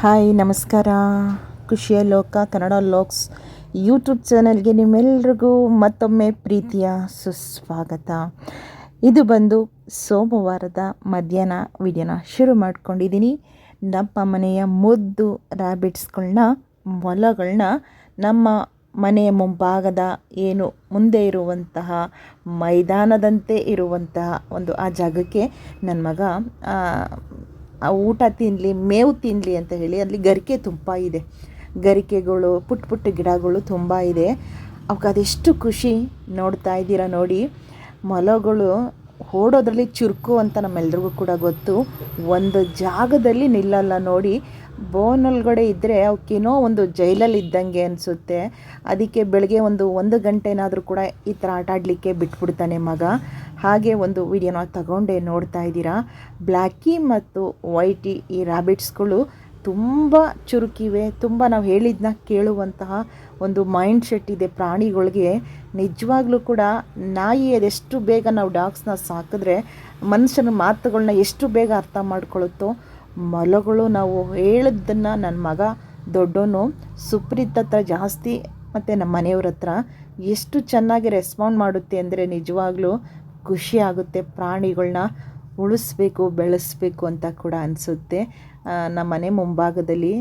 Hi, ನಮಸ್ಕಾರ. ಖುಷಿಯ ಲೋಕ, ಕನ್ನಡ ಲೋಕ್ಸ್ ಯೂಟ್ಯೂಬ್ ಚಾನಲ್ಗೆ ನಿಮ್ಮೆಲ್ರಿಗೂ ಮತ್ತೊಮ್ಮೆ ಪ್ರೀತಿಯ ಸುಸ್ವಾಗತ. ಇದು ಬಂದು ಸೋಮವಾರದ ಮಧ್ಯಾಹ್ನ ವಿಡಿಯೋನ ಶುರು ಮಾಡ್ಕೊಂಡಿದ್ದೀನಿ. ನಮ್ಮ ಮನೆಯ ಮುದ್ದು ರ್ಯಾಬಿಟ್ಸ್ಗಳನ್ನ ಮೊಲಗಳನ್ನ ನಮ್ಮ ಮನೆಯ ಮುಂಭಾಗದ ಏನು ಮುಂದೆ ಇರುವಂತಹ ಮೈದಾನದಂತೆ ಇರುವಂತಹ ಒಂದು ಆ ಜಾಗಕ್ಕೆ ನನ್ನ ಮಗ ಊಟ ತಿನ್ನಲಿ ಮೇವು ತಿನ್ನಲಿ ಅಂತ ಹೇಳಿ ಅಲ್ಲಿ ಗರಿಕೆ ತುಂಬ ಇದೆ. ಗರಿಕೆಗಳು ಪುಟ್ಟ ಪುಟ್ಟ ಗಿಡಗಳು ತುಂಬ ಇದೆ. ಅವಕ್ಕೆ ಅದೆಷ್ಟು ಖುಷಿ ನೋಡ್ತಾ ಇದ್ದೀರಾ ನೋಡಿ. ಮೊಲಗಳು ಓಡೋದ್ರಲ್ಲಿ ಚುರುಕು ಅಂತ ನಮ್ಮೆಲ್ರಿಗೂ ಕೂಡ ಗೊತ್ತು. ಒಂದು ಜಾಗದಲ್ಲಿ ನಿಲ್ಲಲ್ಲ ನೋಡಿ. ಬೋನ್ ಒಳಗಡೆ ಇದ್ದರೆ ಅವಕ್ಕೇನೋ ಒಂದು ಜೈಲಲ್ಲಿ ಇದ್ದಂಗೆ ಅನಿಸುತ್ತೆ. ಅದಕ್ಕೆ ಬೆಳಗ್ಗೆ ಒಂದು ಒಂದು ಗಂಟೆನಾದರೂ ಕೂಡ ಈ ಥರ ಆಟ ಆಡಲಿಕ್ಕೆ ಬಿಟ್ಬಿಡ್ತಾನೆ ಮಗ. ಹಾಗೆ ಒಂದು ವಿಡಿಯೋನ ತಗೊಂಡೆ ನೋಡ್ತಾ ಇದ್ದೀರಾ. ಬ್ಲ್ಯಾಕಿ ಮತ್ತು ವೈಟಿ ಈ ರ್ಯಾಬಿಟ್ಸ್ಗಳು ತುಂಬ ಚುರುಕಿವೆ. ತುಂಬ ನಾವು ಹೇಳಿದ್ನ ಕೇಳುವಂತಹ ಒಂದು ಮೈಂಡ್ ಸೆಟ್ ಇದೆ ಪ್ರಾಣಿಗಳಿಗೆ. ನಿಜವಾಗ್ಲೂ ಕೂಡ ನಾಯಿ ಅದೆಷ್ಟು ಬೇಗ ನಾವು ಡಾಗ್ಸ್ನ ಸಾಕಿದ್ರೆ ಮನುಷ್ಯನ ಮಾತುಗಳನ್ನ ಎಷ್ಟು ಬೇಗ ಅರ್ಥ ಮಾಡ್ಕೊಳ್ಳುತ್ತೋ ಮೊಲಗಳು, ನಾವು ಹೇಳಿದ್ದನ್ನು ನನ್ನ ಮಗ ದೊಡ್ಡೋನು ಸುಪ್ರೀತ್ ಹತ್ರ ಜಾಸ್ತಿ ಮತ್ತು ನಮ್ಮ ಮನೆಯವ್ರ ಹತ್ರ ಎಷ್ಟು ಚೆನ್ನಾಗಿ ರೆಸ್ಪಾಂಡ್ ಮಾಡುತ್ತೆ ಅಂದರೆ ನಿಜವಾಗ್ಲೂ ಖುಷಿ ಆಗುತ್ತೆ ಪ್ರಾಣಿಗಳನ್ನ ಉಳಿಸ್ಬೇಕು, ಬೆಳೆಸ್ಬೇಕು ಅಂತ ಕೂಡ ಅನಿಸುತ್ತೆ. ನಮ್ಮ ಮನೆ ಮುಂಭಾಗದಲ್ಲಿ.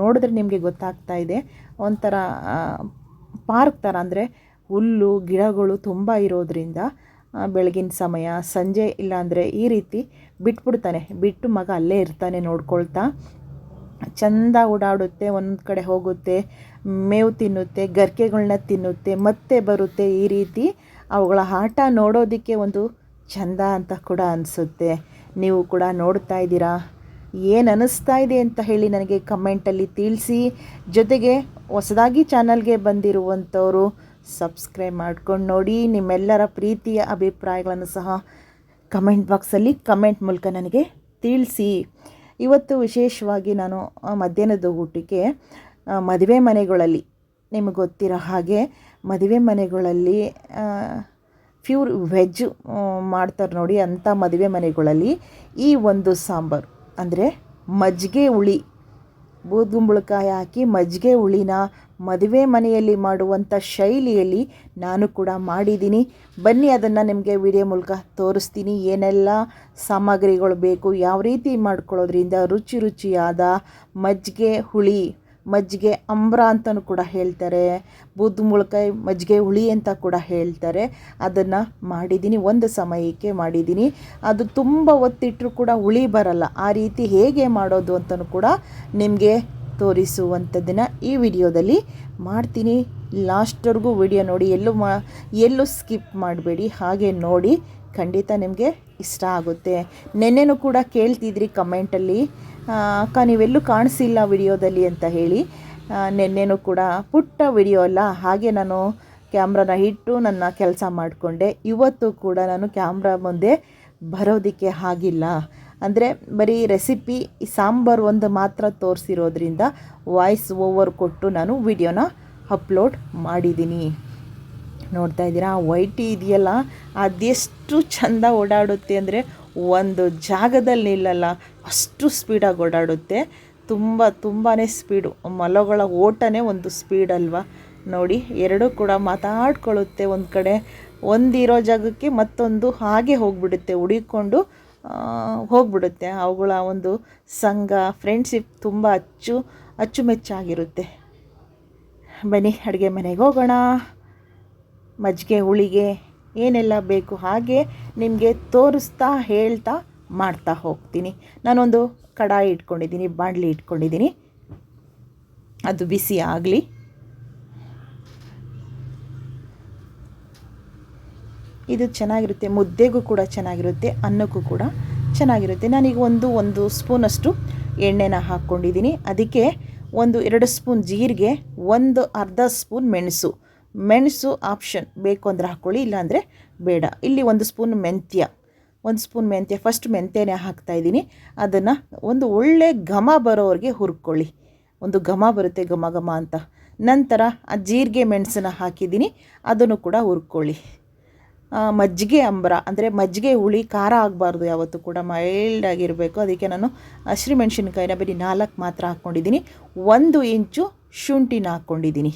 ನೋಡಿದ್ರೆ ನಿಮಗೆ ಗೊತ್ತಾಗ್ತಾ ಇದೆ. ಒಂಥರ ಪಾರ್ಕ್ ಥರ ಅಂದರೆ ಹುಲ್ಲು, ಗಿಡಗಳು ತುಂಬ ಇರೋದರಿಂದ ಬೆಳಗಿನ ಸಮಯ, ಸಂಜೆ ಇಲ್ಲಾಂದರೆ ಈ ರೀತಿ ಬಿಟ್ಬಿಡ್ತಾನೆ. ಬಿಟ್ಟು ಮಗ ಅಲ್ಲೇ ಇರ್ತಾನೆ ನೋಡ್ಕೊಳ್ತಾ. ಚಂದ ಓಡಾಡುತ್ತೆ, ಒಂದು ಕಡೆ ಹೋಗುತ್ತೆ, ಮೇವು ತಿನ್ನುತ್ತೆ ಗರ್ಕೆಗಳನ್ನ ತಿನ್ನುತ್ತೆ, ಮತ್ತೆ ಬರುತ್ತೆ ಈ ರೀತಿ ಅವುಗಳ ಆಟ ನೋಡೋದಕ್ಕೆ ಒಂದು ಚಂದ ಅಂತ ಕೂಡ ಅನಿಸುತ್ತೆ. ನೀವು ಕೂಡ ನೋಡ್ತಾ ಇದ್ದೀರಾ? ಏನು ಅನ್ನಿಸ್ತಾ ಇದೆ ಅಂತ ಹೇಳಿ ನನಗೆ ಕಮೆಂಟಲ್ಲಿ ತಿಳಿಸಿ. ಜೊತೆಗೆ ಹೊಸದಾಗಿ ಚಾನಲ್ಗೆ ಬಂದಿರುವಂಥವರು ಸಬ್ಸ್ಕ್ರೈಬ್ ಮಾಡ್ಕೊಂಡು ನೋಡಿ. ನಿಮ್ಮೆಲ್ಲರ ಪ್ರೀತಿಯ ಅಭಿಪ್ರಾಯಗಳನ್ನು ಸಹ ಕಮೆಂಟ್ ಬಾಕ್ಸಲ್ಲಿ ಕಮೆಂಟ್ ಮೂಲಕ ನನಗೆ ತಿಳಿಸಿ. ಇವತ್ತು ವಿಶೇಷವಾಗಿ ನಾನು ಮಧ್ಯಾಹ್ನದ ಊಟಕ್ಕೆ ಮದುವೆ ಮನೆಗಳಲ್ಲಿ, ನಿಮಗೆ ಗೊತ್ತಿರೋ ಹಾಗೆ ಮದುವೆ ಮನೆಗಳಲ್ಲಿ ಪ್ಯೂರ್ ವೆಜ್ ಮಾಡ್ತಾರೆ ನೋಡಿ ಅಂಥ ಮದುವೆ ಮನೆಗಳಲ್ಲಿ ಈ ಒಂದು ಸಾಂಬಾರು. ಅಂದರೆ ಮಜ್ಜಿಗೆ ಹುಳಿ ಬೂದುಗುಂಬಳಕಾಯಿ ಹಾಕಿ ಮಜ್ಜಿಗೆ ಹುಳಿನ ಮದುವೆ ಮನೆಯಲ್ಲಿ ಮಾಡುವಂಥ ಶೈಲಿಯಲ್ಲಿ ನಾನು ಕೂಡ ಮಾಡಿದ್ದೀನಿ. ಬನ್ನಿ, ಅದನ್ನು ನಿಮಗೆ ವಿಡಿಯೋ ಮೂಲಕ ತೋರಿಸ್ತೀನಿ. ಏನೆಲ್ಲ ಸಾಮಗ್ರಿಗಳು ಬೇಕು, ಯಾವ ರೀತಿ ಮಾಡ್ಕೊಳ್ಳೋದ್ರಿಂದ ರುಚಿ ರುಚಿಯಾದ ಮಜ್ಜಿಗೆ ಹುಳಿ, ಮಜ್ಜಿಗೆ ಅಂಬ್ರ ಅಂತಲೂ ಕೂಡ ಹೇಳ್ತಾರೆ. ಬೂದ್ಗುಂಬಳಕಾಯಿ ಮಜ್ಜಿಗೆ ಹುಳಿ ಅಂತ ಕೂಡ ಹೇಳ್ತಾರೆ. ಅದನ್ನು ಮಾಡಿದ್ದೀನಿ, ಒಂದು ಸಮಯಕ್ಕೆ ಮಾಡಿದ್ದೀನಿ. ಅದು ತುಂಬ ಒತ್ತಿಟ್ಟರೂ ಕೂಡ ಹುಳಿ ಬರಲ್ಲ. ಆ ರೀತಿ ಹೇಗೆ ಮಾಡೋದು ಅಂತಲೂ ಕೂಡ ನಿಮಗೆ ತೋರಿಸುವಂಥದ್ದನ್ನು ಈ ವಿಡಿಯೋದಲ್ಲಿ ಮಾಡ್ತೀನಿ. ಲಾಸ್ಟ್ವರೆಗೂ ವಿಡಿಯೋ ನೋಡಿ, ಎಲ್ಲೂ ಮಾ, ಎಲ್ಲೂ ಸ್ಕಿಪ್ ಮಾಡಬೇಡಿ, ಹಾಗೆ ನೋಡಿ. ಖಂಡಿತ ನಿಮಗೆ ಇಷ್ಟ ಆಗುತ್ತೆ. ನೆನ್ನೆನೂ ಕೂಡ ಕೇಳ್ತಿದ್ರಿ ಕಮೆಂಟಲ್ಲಿ ಅಕ್ಕ, ನೀವೆಲ್ಲೂ ಕಾಣಿಸಿಲ್ಲ ವಿಡಿಯೋದಲ್ಲಿ ಅಂತ ಹೇಳಿ. ನೆನ್ನೆನೂ ಕೂಡ ಪುಟ್ಟ ವಿಡಿಯೋ ಅಲ್ಲ, ಹಾಗೆ ನಾನು ಕ್ಯಾಮ್ರಾನ ಇಟ್ಟು ನನ್ನ ಕೆಲಸ ಮಾಡಿಕೊಂಡೆ. ಇವತ್ತು ಕೂಡ ನಾನು ಕ್ಯಾಮ್ರಾ ಮುಂದೆ ಬರೋದಕ್ಕೆ ಆಗಿಲ್ಲ. ಅಂದರೆ ಬರೀ ರೆಸಿಪಿ ಸಾಂಬಾರು ಒಂದು ಮಾತ್ರ ತೋರಿಸಿರೋದ್ರಿಂದ ವಾಯ್ಸ್ ಓವರ್ ಕೊಟ್ಟು ನಾನು ವಿಡಿಯೋನ ಅಪ್ಲೋಡ್ ಮಾಡಿದ್ದೀನಿ. ನೋಡ್ತಾ ಇದ್ದೀರಾ? ವೈಟಿ ಇದೆಯಲ್ಲ, ಅದೆಷ್ಟು ಚಂದ ಓಡಾಡುತ್ತೆ ಅಂದರೆ ಒಂದು ಜಾಗದಲ್ಲಿ ನಿಲ್ಲಲ್ಲ, ಅಷ್ಟು ಸ್ಪೀಡಾಗಿ ಓಡಾಡುತ್ತೆ. ತುಂಬ ತುಂಬಾ ಸ್ಪೀಡು ಮಲಗಳ ಓಟನೇ ಒಂದು ಸ್ಪೀಡ್ ಅಲ್ವಾ? ನೋಡಿ, ಎರಡೂ ಕೂಡ ಮಾತಾಡ್ಕೊಳ್ಳುತ್ತೆ ಒಂದು ಕಡೆ. ಒಂದಿರೋ ಜಾಗಕ್ಕೆ ಮತ್ತೊಂದು ಹಾಗೆ ಹೋಗಿಬಿಡುತ್ತೆ ಹುಡಿಕೊಂಡು ಹೋಗ್ಬಿಡುತ್ತೆ. ಅವುಗಳ ಒಂದು ಸಂಘ ಫ್ರೆಂಡ್ಶಿಪ್ ತುಂಬ ಅಚ್ಚು, ಅಚ್ಚುಮೆಚ್ಚಾಗಿರುತ್ತೆ. ಬನ್ನಿ, ಅಡುಗೆ ಮನೆಗೆ ಹೋಗೋಣ. ಮಜ್ಜಿಗೆ, ಹುಳಿಗೆ, ಏನೆಲ್ಲ ಬೇಕು ಹಾಗೆ ನಿಮಗೆ ತೋರಿಸ್ತಾ, ಹೇಳ್ತಾ, ಮಾಡ್ತಾ ಹೋಗ್ತೀನಿ. ನಾನೊಂದು ಕಡಾಯಿ ಇಟ್ಕೊಂಡಿದ್ದೀನಿ, ಬಾಣಲಿ ಇಟ್ಕೊಂಡಿದ್ದೀನಿ. ಅದು ಬಿಸಿ ಆಗಲಿ. ಇದು ಚೆನ್ನಾಗಿರುತ್ತೆ, ಮುದ್ದೆಗೂ ಕೂಡ ಚೆನ್ನಾಗಿರುತ್ತೆ, ಅನ್ನಕ್ಕೂ ಕೂಡ ಚೆನ್ನಾಗಿರುತ್ತೆ. ನಾನೀಗ ಒಂದು ಒಂದು ಸ್ಪೂನಷ್ಟು ಎಣ್ಣೆನ ಹಾಕ್ಕೊಂಡಿದ್ದೀನಿ. ಅದಕ್ಕೆ ಒಂದು ಎರಡು ಸ್ಪೂನ್ ಜೀರಿಗೆ, ಒಂದು ಅರ್ಧ ಸ್ಪೂನ್ ಮೆಣಸು. ಮೆಣಸು ಆಪ್ಷನ್ ಬೇಕು ಅಂದರೆ ಹಾಕ್ಕೊಳ್ಳಿ ಇಲ್ಲಾಂದರೆ ಬೇಡ. ಇಲ್ಲಿ ಒಂದು ಸ್ಪೂನ್ ಮೆಂತ್ಯ. ಒಂದು ಸ್ಪೂನ್ ಮೆಂತ್ಯ. ಫಸ್ಟ್ ಮೆಂತ್ಯನೇ ಹಾಕ್ತಾಯಿದ್ದೀನಿ ಅದನ್ನು ಒಂದು ಒಳ್ಳೆ ಘಮ ಬರೋವರೆಗೆ ಹುರ್ಕೊಳ್ಳಿ. ಒಂದು ಘಮ ಬರುತ್ತೆ, ಘಮ ಘಮ ಅಂತ. ನಂತರ ಆ ಜೀರಿಗೆ ಮೆಣಸನ್ನು ಹಾಕಿದ್ದೀನಿ. ಅದನ್ನು ಕೂಡ ಹುರ್ಕೊಳ್ಳಿ. ಮಜ್ಜಿಗೆ ಅಂಬರ, ಅಂದರೆ ಮಜ್ಜಿಗೆ ಹುಳಿ ಖಾರ ಆಗಬಾರ್ದು ಯಾವತ್ತೂ ಕೂಡ ಮೈಲ್ಡ್ ಆಗಿರಬೇಕು. ಅದಕ್ಕೆ ನಾನು ಹಸಿಮೆಣ್ಸಿನ್ಕಾಯಿನ ಬರೀ ನಾಲ್ಕು ಮಾತ್ರ ಹಾಕ್ಕೊಂಡಿದ್ದೀನಿ. ಒಂದು ಇಂಚು ಶುಂಠಿನ ಹಾಕ್ಕೊಂಡಿದ್ದೀನಿ.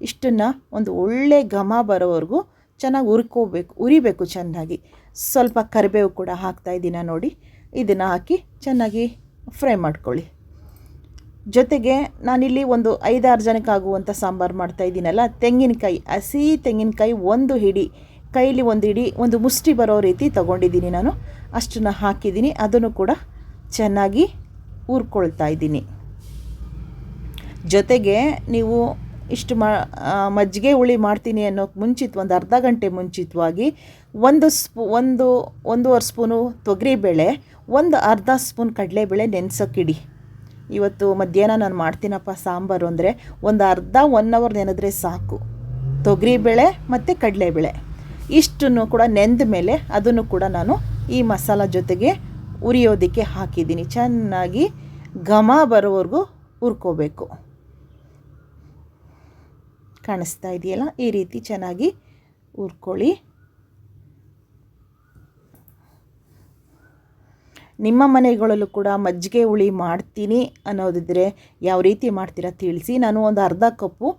ಇಷ್ಟನ್ನು ಒಂದು ಒಳ್ಳೆ ಘಮ ಬರೋವರೆಗೂ ಚೆನ್ನಾಗಿ ಉರ್ಕೋಬೇಕು ಉರಿಬೇಕು ಚೆನ್ನಾಗಿ. ಸ್ವಲ್ಪ ಕರಿಬೇವು ಕೂಡ ಹಾಕ್ತಾ ಇದ್ದೀನ ನೋಡಿ. ಇದನ್ನು ಹಾಕಿ ಚೆನ್ನಾಗಿ ಫ್ರೈ ಮಾಡ್ಕೊಳ್ಳಿ. ಜೊತೆಗೆ ನಾನಿಲ್ಲಿ ಒಂದು ಐದಾರು ಜನಕ್ಕಾಗುವಂಥ ಸಾಂಬಾರು ಮಾಡ್ತಾ ಇದ್ದೀನಲ್ಲ, ತೆಂಗಿನಕಾಯಿ, ಹಸಿ ತೆಂಗಿನಕಾಯಿ ಒಂದು ಹಿಡಿ. ಕೈಲಿ ಒಂದು ಇಡೀ ಒಂದು ಮುಷ್ಟಿ ಬರೋ ರೀತಿ ತೊಗೊಂಡಿದ್ದೀನಿ ನಾನು. ಅಷ್ಟನ್ನು ಹಾಕಿದ್ದೀನಿ. ಅದನ್ನು ಕೂಡ ಚೆನ್ನಾಗಿ ಊರ್ಕೊಳ್ತಾ ಇದ್ದೀನಿ. ಜೊತೆಗೆ ನೀವು ಇಷ್ಟು ಮಜ್ಜಿಗೆ ಹುಳಿ ಮಾಡ್ತೀನಿ ಅನ್ನೋಕ್ಕೆ ಮುಂಚಿತ ಒಂದು ಅರ್ಧ ಗಂಟೆ ಮುಂಚಿತವಾಗಿ ಒಂದು ಸ್ಪೂ, ಒಂದು, ಒಂದೂವರೆ ಸ್ಪೂನು ತೊಗರಿಬೇಳೆ, ಒಂದು ಅರ್ಧ ಸ್ಪೂನ್ ಕಡಲೆಬೇಳೆ ನೆನೆಸೋಕ್ಕಿಡಿ ಇವತ್ತು ಮಧ್ಯಾಹ್ನ ನಾನು ಮಾಡ್ತೀನಪ್ಪ ಸಾಂಬಾರು ಅಂದರೆ ಒಂದು ಅರ್ಧ ಒನ್ ಅವರ್ ನೆನೆದ್ರೆ ಸಾಕು. ತೊಗರಿಬೇಳೆ ಮತ್ತು ಕಡಲೆಬೇಳೆ. ಇಷ್ಟನ್ನು ಕೂಡ ನೆಂದ ಮೇಲೆ ಅದನ್ನು ಕೂಡ ನಾನು ಈ ಮಸಾಲ ಜೊತೆಗೆ ಉರಿಯೋದಕ್ಕೆ ಹಾಕಿದ್ದೀನಿ. ಚೆನ್ನಾಗಿ ಘಮ ಬರೋವರೆಗೂ ಹುರ್ಕೋಬೇಕು. ಕಾಣಿಸ್ತಾ ಇದೆಯಲ್ಲ? ಈ ರೀತಿ ಚೆನ್ನಾಗಿ ಹುರ್ಕೊಳ್ಳಿ. ನಿಮ್ಮ ಮನೆಗಳಲ್ಲೂ ಕೂಡ ಮಜ್ಜಿಗೆ ಹುಳಿ ಮಾಡ್ತೀನಿ ಅನ್ನೋದಿದ್ರೆ ಯಾವ ರೀತಿ ಮಾಡ್ತೀರಾ ತಿಳಿಸಿ. ನಾನು ಒಂದು ಅರ್ಧ ಕಪ್ಪು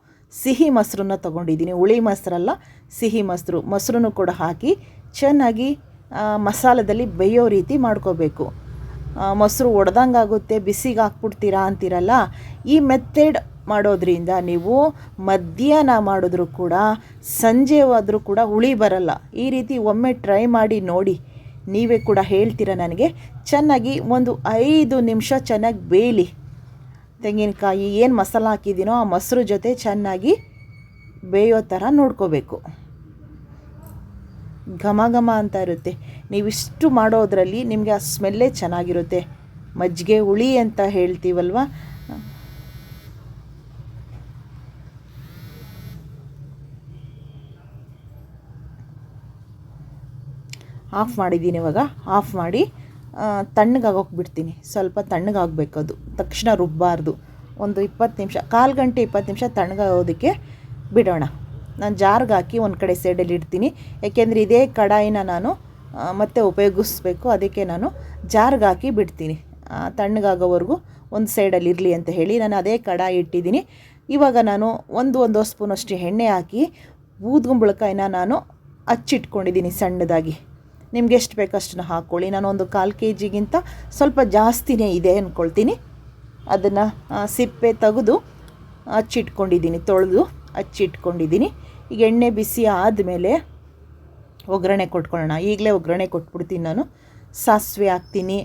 ಸಿಹಿ ಮೊಸರನ್ನ ತೊಗೊಂಡಿದ್ದೀನಿ. ಹುಳಿ ಮೊಸರಲ್ಲ, ಸಿಹಿ ಮೊಸರು. ಮೊಸರನ್ನು ಕೂಡ ಹಾಕಿ ಚೆನ್ನಾಗಿ ಮಸಾಲದಲ್ಲಿ ಬೇಯೋ ರೀತಿ ಮಾಡ್ಕೋಬೇಕು. ಮೊಸರು ಒಡೆದಂಗಾಗುತ್ತೆ, ಬಿಸಿಗೆ ಹಾಕ್ಬಿಡ್ತೀರಾ ಅಂತೀರಲ್ಲ, ಈ ಮೆಥಡ್ ಮಾಡೋದ್ರಿಂದ ನೀವು ಮಧ್ಯಾಹ್ನ ಮಾಡಿದ್ರೂ ಕೂಡ, ಸಂಜೆ ಆದರೂ ಕೂಡ ಹುಳಿ ಬರಲ್ಲ. ಈ ರೀತಿ ಒಮ್ಮೆ ಟ್ರೈ ಮಾಡಿ ನೋಡಿ. ನೀವೇ ಕೂಡ ಹೇಳ್ತೀರ ನನಗೆ? ಚೆನ್ನಾಗಿ ಒಂದು ಐದು ನಿಮಿಷ ಚೆನ್ನಾಗಿ ಬೇಯಲಿ. ತೆಂಗಿನಕಾಯಿ ಏನು ಮಸಾಲ ಹಾಕಿದ್ದೀನೋ ಆ ಮೊಸರು ಜೊತೆ ಚೆನ್ನಾಗಿ ಬೇಯೋ ಥರ ನೋಡ್ಕೋಬೇಕು. ಘಮ ಘಮ ಅಂತ ಇರುತ್ತೆ. ನೀವಿಷ್ಟು ಮಾಡೋದ್ರಲ್ಲಿ ನಿಮಗೆ ಆ ಸ್ಮೆಲ್ಲೇ ಚೆನ್ನಾಗಿರುತ್ತೆ. ಮಜ್ಜಿಗೆ ಹುಳಿ ಅಂತ ಹೇಳ್ತೀವಲ್ವ? ಆಫ್ ಮಾಡಿದ್ದೀನಿ ಇವಾಗ. ಆಫ್ ಮಾಡಿ ತಣ್ಣಗಾಗೋಕೆ ಬಿಡ್ತೀನಿ ಸ್ವಲ್ಪ ತಣ್ಣಗಾಗಬೇಕು ಅದು ತಕ್ಷಣ ರುಬ್ಬಾರ್ದು. ಒಂದು ಇಪ್ಪತ್ತು ನಿಮಿಷ, ಕಾಲು ಗಂಟೆ ಇಪ್ಪತ್ತು ನಿಮಿಷ ತಣ್ಣಗಾಗೋದಕ್ಕೆ ಬಿಡೋಣ. ನಾನು ಜಾರ್ಗೆ ಹಾಕಿ ಒಂದು ಕಡೆ ಸೈಡಲ್ಲಿ ಇಡ್ತೀನಿ. ಏಕೆಂದರೆ ಇದೇ ಕಡಾಯಿನ ನಾನು ಮತ್ತೆ ಉಪಯೋಗಿಸ್ಬೇಕು. ಅದಕ್ಕೆ ನಾನು ಜಾರ್ಗೆ ಹಾಕಿ ಬಿಡ್ತೀನಿ. ತಣ್ಣಗಾಗೋವರೆಗೂ ಒಂದು ಸೈಡಲ್ಲಿ ಇರಲಿ ಅಂತ ಹೇಳಿ ನಾನು ಅದೇ ಕಡಾಯಿ ಇಟ್ಟಿದ್ದೀನಿ. ಇವಾಗ ನಾನು ಒಂದು ಒಂದು ಸ್ಪೂನಷ್ಟು ಎಣ್ಣೆ ಹಾಕಿ, ಊದ್ಗುಂಬಳಕಾಯಿನ ನಾನು ಹಚ್ಚಿಟ್ಕೊಂಡಿದ್ದೀನಿ ಸಣ್ಣದಾಗಿ. ನಿಮ್ಗೆ ಎಷ್ಟು ಬೇಕು ಅಷ್ಟನ್ನು ಹಾಕ್ಕೊಳ್ಳಿ ನಾನು ಒಂದು ಕಾಲು ಕೆ ಜಿಗಿಂತ ಸ್ವಲ್ಪ ಜಾಸ್ತಿನೇ ಇದೆ ಅಂದ್ಕೊಳ್ತೀನಿ ಅದನ್ನು ಸಿಪ್ಪೆ ತೆಗೆದು ಹಚ್ಚಿಟ್ಕೊಂಡಿದ್ದೀನಿ ತೊಳೆದು ಹಚ್ಚಿಟ್ಕೊಂಡಿದ್ದೀನಿ ಈಗ ಎಣ್ಣೆ ಬಿಸಿ ಆದಮೇಲೆ ಒಗ್ಗರಣೆ ಕೊಟ್ಕೊಳ್ಳೋಣ. ಈಗಲೇ ಒಗ್ಗರಣೆ ಕೊಟ್ಬಿಡ್ತೀನಿ ನಾನು. ಸಾಸಿವೆ ಹಾಕ್ತೀನಿ.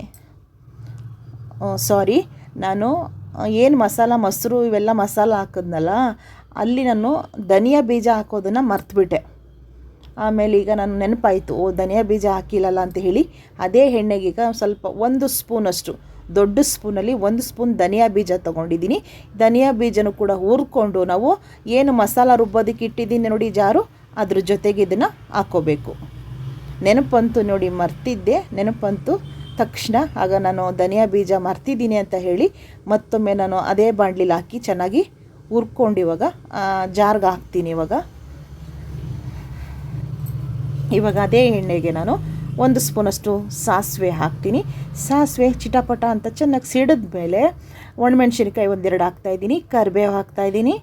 ಸಾರಿ, ನಾನು ಏನು ಮಸಾಲ, ಮೊಸರು ಇವೆಲ್ಲ ಮಸಾಲ ಹಾಕಿದ್ನಲ್ಲ, ಅಲ್ಲಿ ನಾನು ಧನಿಯಾ ಬೀಜ ಹಾಕೋದನ್ನು ಮರ್ತುಬಿಟ್ಟೆ. ಆಮೇಲೆ ಈಗ ನಾನು ನೆನಪಾಯಿತು, ಓ, ಧನಿಯಾ ಬೀಜ ಹಾಕಿಲ್ಲಲ್ಲ ಅಂತ ಹೇಳಿ, ಅದೇ ಎಣ್ಣೆಗೆ ಈಗ ಸ್ವಲ್ಪ ಒಂದು ಸ್ಪೂನಷ್ಟು ದೊಡ್ಡ ಸ್ಪೂನಲ್ಲಿ ಒಂದು ಸ್ಪೂನ್ ಧನಿಯಾ ಬೀಜ ತೊಗೊಂಡಿದ್ದೀನಿ. ಧನಿಯಾ ಬೀಜನೂ ಕೂಡ ಹುರ್ಕೊಂಡು ನಾವು ಏನು ಮಸಾಲ ರುಬ್ಬೋದಕ್ಕೆ ಇಟ್ಟಿದ್ದೀನಿ ನೋಡಿ ಜಾರು, ಅದ್ರ ಜೊತೆಗೆ ಇದನ್ನು ಹಾಕೋಬೇಕು. ನೆನಪಂತು ನೋಡಿ ಮರ್ತಿದ್ದೆ, ನೆನಪಂತು ತಕ್ಷಣ ಆಗ ನಾನು ಧನಿಯಾ ಬೀಜ ಮರ್ತಿದ್ದೀನಿ ಅಂತ ಹೇಳಿ ಮತ್ತೊಮ್ಮೆ ನಾನು ಅದೇ ಬಾಂಡ್ಲಿಲಿ ಹಾಕಿ ಚೆನ್ನಾಗಿ ಹುರ್ಕೊಂಡು ಇವಾಗ ಜಾರ್ಗೆ ಹಾಕ್ತೀನಿ ಇವಾಗ. ಇವಾಗ ಅದೇ ಎಣ್ಣೆಗೆ ನಾನು ಒಂದು ಸ್ಪೂನಷ್ಟು ಸಾಸಿವೆ ಹಾಕ್ತೀನಿ. ಸಾಸಿವೆ ಚಿಟಪಟ ಅಂತ ಚೆನ್ನಾಗಿ ಸಿಡಿದ ಮೇಲೆ ಒಣಮೆಣ್ಸಿನ್ಕಾಯಿ ಒಂದೆರಡು ಹಾಕ್ತಾಯಿದ್ದೀನಿ ಕರಿಬೇವು ಹಾಕ್ತಾಯಿದ್ದೀನಿ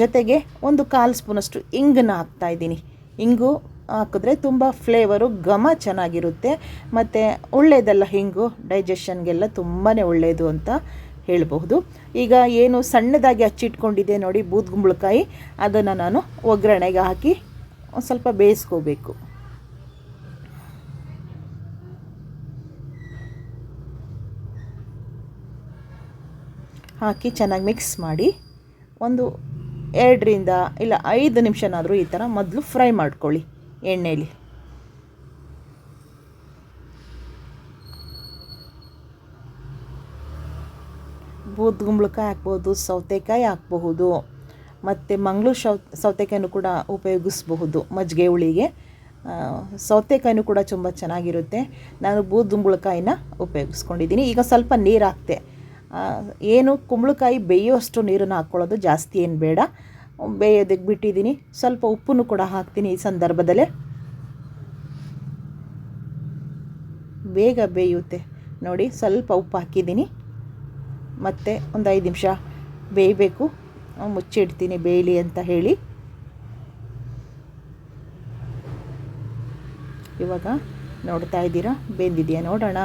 ಜೊತೆಗೆ ಒಂದು ಕಾಲು ಸ್ಪೂನಷ್ಟು ಇಂಗನ್ನ ಹಾಕ್ತಾಯಿದ್ದೀನಿ ಇಂಗು ಹಾಕಿದ್ರೆ ತುಂಬ ಫ್ಲೇವರು ಘಮ ಚೆನ್ನಾಗಿರುತ್ತೆ. ಮತ್ತು ಒಳ್ಳೆಯದಲ್ಲ ಹಿಂಗು ಡೈಜೆಷನ್ಗೆಲ್ಲ ತುಂಬಾ ಒಳ್ಳೆಯದು ಅಂತ ಹೇಳಬಹುದು. ಈಗ ಏನು ಸಣ್ಣದಾಗಿ ಹಚ್ಚಿಟ್ಕೊಂಡಿದ್ದೆ ನೋಡಿ ಬೂದ್ಗುಂಬಳಕಾಯಿ ಅದನ್ನು ನಾನು ಒಗ್ಗರಣೆಗೆ ಹಾಕಿ ಒಂದು ಸ್ವಲ್ಪ ಬೇಯಿಸ್ಕೋಬೇಕು. ಹಾಕಿ ಚೆನ್ನಾಗಿ ಮಿಕ್ಸ್ ಮಾಡಿ ಒಂದು ಎರಡರಿಂದ ಇಲ್ಲ ಐದು ನಿಮಿಷನಾದರೂ ಈ ಥರ ಮೊದಲು ಫ್ರೈ ಮಾಡ್ಕೊಳ್ಳಿ ಎಣ್ಣೆಯಲ್ಲಿ ಬೂದ್ಗುಂಬಳಕಾಯಿ ಹಾಕ್ಬೋದು, ಸೌತೆಕಾಯಿ ಹಾಕ್ಬಹುದು. ಮತ್ತು ಮಂಗಳೂರು ಸೌ ಸೌತೆಕಾಯಿನೂ ಕೂಡ ಉಪಯೋಗಿಸಬಹುದು, ಮಜ್ಜಿಗೆ ಹುಳಿಗೆ. ಸೌತೆಕಾಯಿನೂ ಕೂಡ ತುಂಬ ಚೆನ್ನಾಗಿರುತ್ತೆ. ನಾನು ಬೂದುಂಬಳಕಾಯಿನ ಉಪಯೋಗಿಸ್ಕೊಂಡಿದ್ದೀನಿ. ಈಗ ಸ್ವಲ್ಪ ನೀರು ಹಾಕ್ತೆ ಏನು ಕುಂಬಳಕಾಯಿ ಬೇಯೋಷ್ಟು ನೀರನ್ನು ಹಾಕ್ಕೊಳ್ಳೋದು ಜಾಸ್ತಿ ಏನು ಬೇಡ. ಬೇಯೋದಕ್ಕೆ ಬಿಟ್ಟಿದ್ದೀನಿ. ಸ್ವಲ್ಪ ಉಪ್ಪನ್ನು ಕೂಡ ಹಾಕ್ತೀನಿ ಈ ಸಂದರ್ಭದಲ್ಲೇ. ಬೇಗ ಬೇಯುತ್ತೆ. ನೋಡಿ, ಸ್ವಲ್ಪ ಉಪ್ಪು ಹಾಕಿದ್ದೀನಿ. ಮತ್ತು ಒಂದು ಐದು ನಿಮಿಷ ಬೇಯಬೇಕು. ಮುಚ್ಚಿಡ್ತೀನಿ ಬೇಯಲಿ ಅಂತ ಹೇಳಿ. ಇವಾಗ ನೋಡ್ತಾ ಇದ್ದೀರಾ? ಬೆಂದಿದೆಯಾ ನೋಡೋಣ.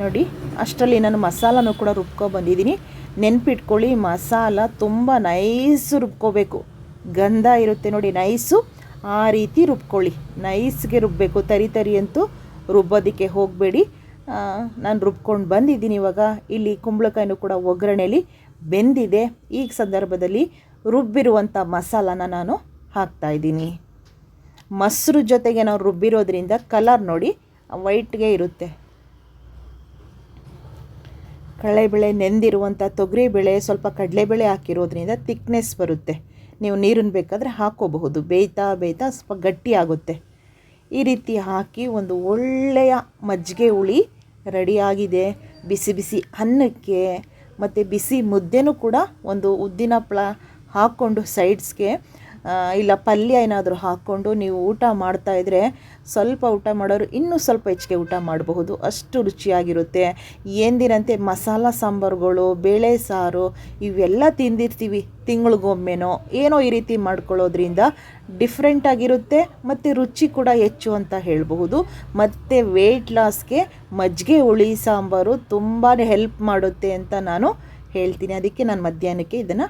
ನೋಡಿ, ಅಷ್ಟರಲ್ಲಿ ನಾನು ಮಸಾಲನೂ ಕೂಡ ರುಬ್ಕೊ ಬಂದಿದ್ದೀನಿ. ನೆನ್ಪಿಟ್ಕೊಳ್ಳಿ, ಮಸಾಲ ತುಂಬ ನೈಸ್ ರುಬ್ಕೋಬೇಕು. ಗಂಧ ಇರುತ್ತೆ ನೋಡಿ ನೈಸು ಆ ರೀತಿ ರುಬ್ಕೊಳ್ಳಿ. ನೈಸ್ಗೆ ರುಬ್ಬಬೇಕು ತರಿ ತರಿ ಅಂತೂ ರುಬ್ಬೋದಕ್ಕೆ ಹೋಗಬೇಡಿ. ನಾನು ರುಬ್ಕೊಂಡು ಬಂದಿದ್ದೀನಿ ಇವಾಗ. ಇಲ್ಲಿ ಕುಂಬಳಕಾಯಿನೂ ಕೂಡ ಒಗ್ಗರಣೆಯಲ್ಲಿ ಬೆಂದಿದೆ. ಈ ಸಂದರ್ಭದಲ್ಲಿ ರುಬ್ಬಿರುವಂಥ ಮಸಾಲಾನ ನಾನು ಹಾಕ್ತಾಯಿದ್ದೀನಿ ಮೊಸರು ಜೊತೆಗೆ ನಾವು ರುಬ್ಬಿರೋದ್ರಿಂದ ಕಲರ್ ನೋಡಿ ವೈಟ್ಗೆ ಇರುತ್ತೆ. ಕಡಲೆಬೇಳೆ ನೆಂದಿರುವಂಥ ತೊಗರಿಬೇಳೆ, ಸ್ವಲ್ಪ ಕಡಲೆಬೇಳೆ ಹಾಕಿರೋದ್ರಿಂದ ತಿಕ್ನೆಸ್ ಬರುತ್ತೆ. ನೀವು ನೀರನ್ನು ಬೇಕಾದರೆ ಹಾಕೋಬಹುದು. ಬೇಯ್ತಾ ಬೇಯ್ತಾ ಸ್ವಲ್ಪ ಗಟ್ಟಿ ಆಗುತ್ತೆ ಈ ರೀತಿ ಹಾಕಿ ಒಂದು ಒಳ್ಳೆಯ ಮಜ್ಜಿಗೆ ಹುಳಿ ರೆಡಿಯಾಗಿದೆ. ಬಿಸಿ ಬಿಸಿ ಅನ್ನಕ್ಕೆ ಮತ್ತು ಬಿಸಿ ಮುದ್ದೆನೂ ಕೂಡ ಒಂದು ಉದ್ದಿನ ಹಪ್ಪಳ ಹಾಕ್ಕೊಂಡು ಸೈಡ್ಸ್ಗೆ ಇಲ್ಲ ಪಲ್ಯ ಏನಾದರೂ ಹಾಕ್ಕೊಂಡು ನೀವು ಊಟ ಮಾಡ್ತಾಯಿದ್ರೆ ಸ್ವಲ್ಪ ಊಟ ಮಾಡೋರು ಇನ್ನೂ ಸ್ವಲ್ಪ ಹೆಚ್ಚಿಗೆ ಊಟ ಮಾಡಬಹುದು. ಅಷ್ಟು ರುಚಿಯಾಗಿರುತ್ತೆ. ಎಂದಿನಂತೆ ಮಸಾಲ ಸಾಂಬಾರುಗಳು, ಬೇಳೆ ಸಾರು, ಇವೆಲ್ಲ ತಿಂದಿರ್ತೀವಿ ತಿಂಗಳಿಗೊಮ್ಮೆನೋ. ಏನೋ ಈ ರೀತಿ ಮಾಡ್ಕೊಳ್ಳೋದ್ರಿಂದ ಡಿಫ್ರೆಂಟಾಗಿರುತ್ತೆ ಮತ್ತು ರುಚಿ ಕೂಡ ಹೆಚ್ಚು ಅಂತ ಹೇಳಬಹುದು. ಮತ್ತು ವೆಯ್ಟ್ ಲಾಸ್ಗೆ ಮಜ್ಜಿಗೆ, ಹುಳಿ ಸಾಂಬಾರು ತುಂಬಾ ಹೆಲ್ಪ್ ಮಾಡುತ್ತೆ ಅಂತ ನಾನು ಹೇಳ್ತೀನಿ. ಅದಕ್ಕೆ ನಾನು ಮಧ್ಯಾಹ್ನಕ್ಕೆ ಇದನ್ನು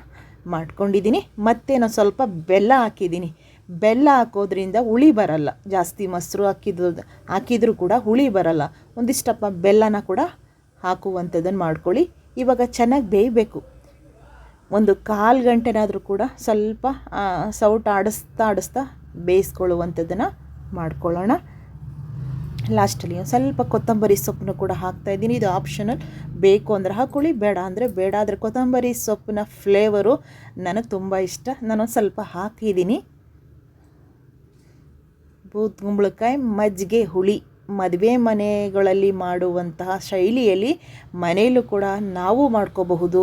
ಮಾಡ್ಕೊಂಡಿದ್ದೀನಿ. ಮತ್ತೆ ನಾನು ಸ್ವಲ್ಪ ಬೆಲ್ಲ ಹಾಕಿದ್ದೀನಿ. ಬೆಲ್ಲ ಹಾಕೋದ್ರಿಂದ ಹುಳಿ ಬರಲ್ಲ. ಜಾಸ್ತಿ ಮೊಸರು ಹಾಕಿದ್ರು ಹಾಕಿದರೂ ಕೂಡ ಹುಳಿ ಬರಲ್ಲ. ಒಂದಿಷ್ಟಪ್ಪ ಬೆಲ್ಲನ ಕೂಡ ಹಾಕುವಂಥದ್ದನ್ನು ಮಾಡ್ಕೊಳ್ಳಿ. ಇವಾಗ ಚೆನ್ನಾಗಿ ಬೇಯಬೇಕು. ಒಂದು ಕಾಲು ಗಂಟೆನಾದರೂ ಕೂಡ ಸ್ವಲ್ಪ ಸೌಟ್ ಆಡಿಸ್ತಾ ಆಡಿಸ್ತಾ ಬೇಯಿಸ್ಕೊಳ್ಳುವಂಥದ್ದನ್ನು ಮಾಡ್ಕೊಳ್ಳೋಣ. ಲಾಸ್ಟಲ್ಲಿ ಒಂದು ಸ್ವಲ್ಪ ಕೊತ್ತಂಬರಿ ಸೊಪ್ಪನ್ನು ಕೂಡ ಹಾಕ್ತಾಯಿದ್ದೀನಿ ಇದು ಆಪ್ಷನಲ್ ಬೇಕು ಅಂದರೆ ಹಾಕ್ಕೊಳ್ಳಿ ಬೇಡ ಅಂದರೆ ಬೇಡ. ಆದರೆ ಕೊತ್ತಂಬರಿ ಸೊಪ್ಪಿನ ಫ್ಲೇವರು ನನಗೆ ತುಂಬ ಇಷ್ಟ. ನಾನು ಸ್ವಲ್ಪ ಹಾಕಿದ್ದೀನಿ. ಬೂತ್ ಕುಂಬಳಕಾಯಿ ಮಜ್ಜಿಗೆ ಹುಳಿ. ಮದುವೆ ಮನೆಗಳಲ್ಲಿ ಮಾಡುವಂತಹ ಶೈಲಿಯಲ್ಲಿ ಮನೆಯಲ್ಲೂ ಕೂಡ ನಾವು ಮಾಡ್ಕೋಬಹುದು.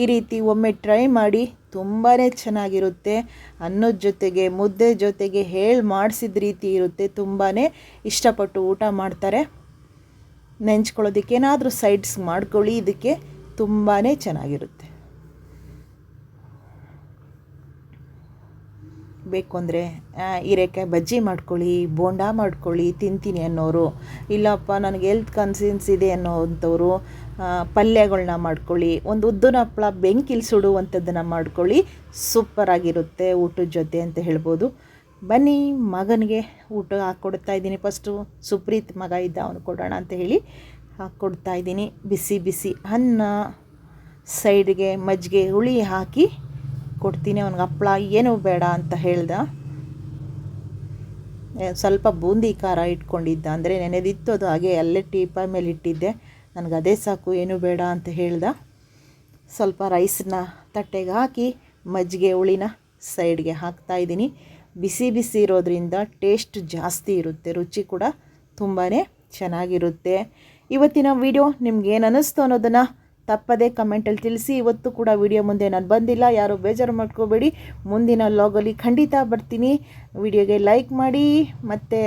ಈ ರೀತಿ ಒಮ್ಮೆ ಟ್ರೈ ಮಾಡಿ ತುಂಬಾ ಚೆನ್ನಾಗಿರುತ್ತೆ. ಅನ್ನದ ಜೊತೆಗೆ, ಮುದ್ದೆ ಜೊತೆಗೆ ಹೇಳಿ ಮಾಡಿಸಿದ ರೀತಿ ಇರುತ್ತೆ. ತುಂಬಾ ಇಷ್ಟಪಟ್ಟು ಊಟ ಮಾಡ್ತಾರೆ. ನೆಂಚ್ಕೊಳ್ಳೋದಕ್ಕೆ ಏನಾದರೂ ಸೈಡ್ಸ್ ಮಾಡ್ಕೊಳ್ಳಿ, ಇದಕ್ಕೆ ತುಂಬಾ ಚೆನ್ನಾಗಿರುತ್ತೆ. ಬೇಕು ಅಂದರೆ ಹೀರೆಕಾಯಿ ಬಜ್ಜಿ ಮಾಡ್ಕೊಳ್ಳಿ, ಬೋಂಡ ಮಾಡ್ಕೊಳ್ಳಿ, ತಿಂತೀನಿ ಅನ್ನೋರು. ಇಲ್ಲಪ್ಪ, ನನಗೆ ಹೆಲ್ತ್ ಕನ್ಸಿನ್ಸ್ ಇದೆ ಅನ್ನೋವಂಥವ್ರು ಪಲ್ಯಗಳನ್ನ ಮಾಡ್ಕೊಳ್ಳಿ. ಒಂದು ಉದ್ದಿನ ಹಪ್ಪಳ ಬೆಂಕಿಲಿ ಸುಡುವಂಥದ್ದನ್ನು ಮಾಡ್ಕೊಳ್ಳಿ. ಸೂಪರಾಗಿರುತ್ತೆ ಊಟದ ಜೊತೆ ಅಂತ ಹೇಳ್ಬೋದು. ಬನ್ನಿ, ಮಗನಿಗೆ ಊಟ ಹಾಕ್ಕೊಡ್ತಾ ಇದ್ದೀನಿ. ಫಸ್ಟು ಸುಪ್ರೀತ್ ಮಗ ಇದ್ದ ಅವನು ಕೊಡೋಣ ಅಂತ ಹೇಳಿ ಹಾಕ್ಕೊಡ್ತಾ ಇದ್ದೀನಿ. ಬಿಸಿ ಬಿಸಿ ಅನ್ನ ಸೈಡ್ಗೆ ಮಜ್ಜಿಗೆ ಹುಳಿ ಹಾಕಿ ಕೊಡ್ತೀನಿ. ಅವನಿಗೆ ಹಪ್ಪಳ ಏನೂ ಬೇಡ ಅಂತ ಹೇಳ್ದ. ಸ್ವಲ್ಪ ಬೂಂದಿ ಖಾರ ಇಟ್ಕೊಂಡಿದ್ದ ಅಂದರೆ ನೆನೆದಿತ್ತು. ಅದು ಹಾಗೆ ಅಲ್ಲೇ ಟೀಪ ಮೇಲೆ ಇಟ್ಟಿದ್ದೆ ನನಗೆ ಅದೇ ಸಾಕು, ಏನು ಬೇಡ ಅಂತ ಹೇಳ್ದ. ಸ್ವಲ್ಪ ರೈಸನ್ನ ತಟ್ಟೆಗೆ ಹಾಕಿ ಮಜ್ಜಿಗೆ ಹುಳಿನ ಸೈಡ್ಗೆ ಹಾಕ್ತಾಯಿದ್ದೀನಿ ಬಿಸಿ ಬಿಸಿ ಇರೋದ್ರಿಂದ ಟೇಸ್ಟ್ ಜಾಸ್ತಿ ಇರುತ್ತೆ, ರುಚಿ ಕೂಡ ತುಂಬಾ ಚೆನ್ನಾಗಿರುತ್ತೆ. ಇವತ್ತಿನ ವಿಡಿಯೋ ನಿಮ್ಗೆ ಏನು ಅನ್ನಿಸ್ತು ಅನ್ನೋದನ್ನು ತಪ್ಪದೇ ಕಮೆಂಟಲ್ಲಿ ತಿಳಿಸಿ. ಇವತ್ತು ಕೂಡ ವಿಡಿಯೋ ಮುಂದೆ ನಾನು ಬಂದಿಲ್ಲ, ಯಾರು ಬೇಜಾರು ಮಾಡ್ಕೋಬೇಡಿ. ಮುಂದಿನ ಲಾಗಲ್ಲಿ ಖಂಡಿತ ಬರ್ತೀನಿ. ವಿಡಿಯೋಗೆ ಲೈಕ್ ಮಾಡಿ ಮತ್ತು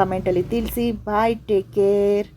ಕಮೆಂಟಲ್ಲಿ ತಿಳಿಸಿ. Bye take care